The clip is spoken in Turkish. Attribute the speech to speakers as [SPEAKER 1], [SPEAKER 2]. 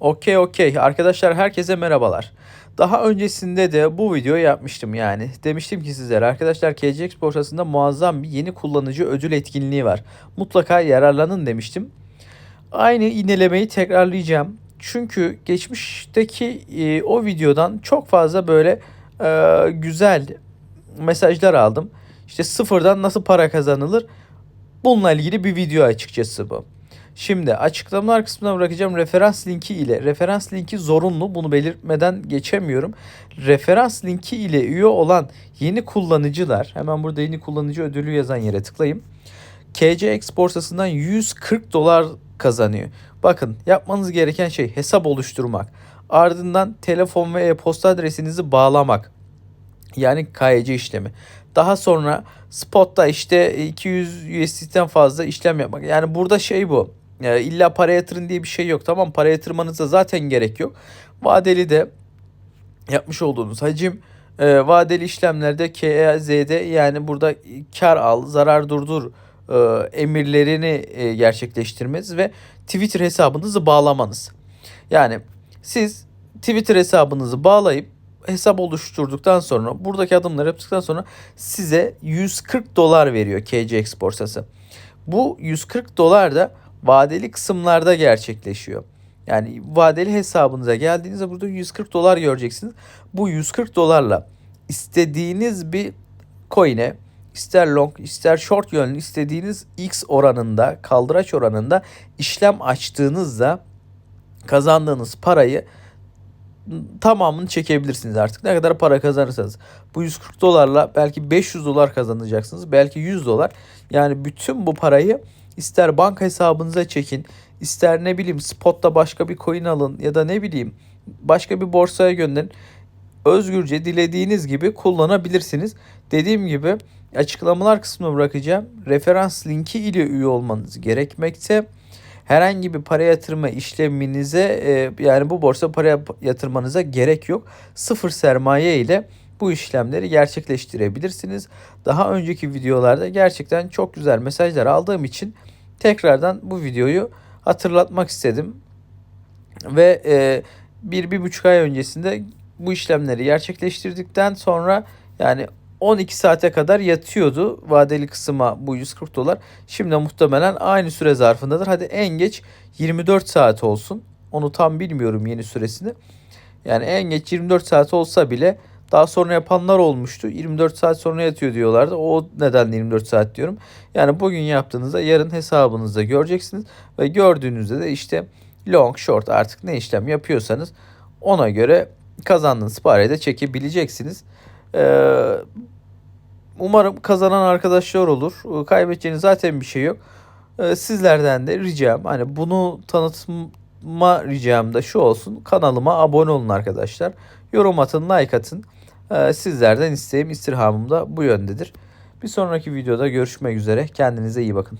[SPEAKER 1] Okey okey. Arkadaşlar herkese merhabalar. Daha öncesinde de bu videoyu yapmıştım yani. Demiştim ki sizlere arkadaşlar KCX borsasında muazzam bir yeni kullanıcı ödül etkinliği var. Mutlaka yararlanın demiştim. Aynı inelemeyi tekrarlayacağım. Çünkü geçmişteki e, o videodan çok fazla böyle e, güzel mesajlar aldım. İşte sıfırdan nasıl para kazanılır? Bununla ilgili bir video açıkçası bu. Şimdi açıklamalar kısmına bırakacağım referans linki ile. Referans linki zorunlu. Bunu belirtmeden geçemiyorum. Referans linki ile üye olan yeni kullanıcılar hemen burada yeni kullanıcı ödülü yazan yere tıklayayım. KCX borsasından 140 dolar kazanıyor. Bakın yapmanız gereken şey hesap oluşturmak. Ardından telefon ve e-posta adresinizi bağlamak. Yani KYC işlemi. Daha sonra spotta işte 200 USDT'den fazla işlem yapmak. Yani burada şey bu. E, illa para yatırın diye bir şey yok. Tamam para yatırmanıza zaten gerek yok. Vadeli de yapmış olduğunuz hacim e, vadeli işlemlerde KZ'de yani burada kar al, zarar durdur e, emirlerini e, gerçekleştirmeniz ve Twitter hesabınızı bağlamanız. Yani siz Twitter hesabınızı bağlayıp hesap oluşturduktan sonra buradaki adımları yaptıktan sonra size 140 dolar veriyor KCX borsası. Bu 140 dolar da vadeli kısımlarda gerçekleşiyor. Yani vadeli hesabınıza geldiğinizde burada 140 dolar göreceksiniz. Bu 140 dolarla istediğiniz bir coin'e ister long ister short yönlü istediğiniz x oranında kaldıraç oranında işlem açtığınızda kazandığınız parayı tamamını çekebilirsiniz artık. Ne kadar para kazanırsanız. Bu 140 dolarla belki 500 dolar kazanacaksınız. Belki 100 dolar. Yani bütün bu parayı ister banka hesabınıza çekin. ister ne bileyim spotta başka bir coin alın ya da ne bileyim başka bir borsaya gönderin. Özgürce dilediğiniz gibi kullanabilirsiniz. Dediğim gibi açıklamalar kısmına bırakacağım. Referans linki ile üye olmanız gerekmekte herhangi bir para yatırma işleminize e, yani bu borsa para yatırmanıza gerek yok. Sıfır sermaye ile bu işlemleri gerçekleştirebilirsiniz. Daha önceki videolarda gerçekten çok güzel mesajlar aldığım için tekrardan bu videoyu hatırlatmak istedim. Ve e, bir, bir buçuk ay öncesinde bu işlemleri gerçekleştirdikten sonra yani 12 saate kadar yatıyordu vadeli kısma bu 140 dolar. Şimdi muhtemelen aynı süre zarfındadır. Hadi en geç 24 saat olsun. Onu tam bilmiyorum yeni süresini. Yani en geç 24 saat olsa bile daha sonra yapanlar olmuştu. 24 saat sonra yatıyor diyorlardı. O nedenle 24 saat diyorum. Yani bugün yaptığınızda yarın hesabınızda göreceksiniz. Ve gördüğünüzde de işte long short artık ne işlem yapıyorsanız ona göre kazandığınız parayı da çekebileceksiniz. Ee, umarım kazanan arkadaşlar olur. Kaybedeceğiniz zaten bir şey yok. Ee, sizlerden de ricam hani bunu tanıtma ricam da şu olsun. Kanalıma abone olun arkadaşlar. Yorum atın, like atın. Ee, sizlerden isteğim, istirhamım da bu yöndedir. Bir sonraki videoda görüşmek üzere. Kendinize iyi bakın.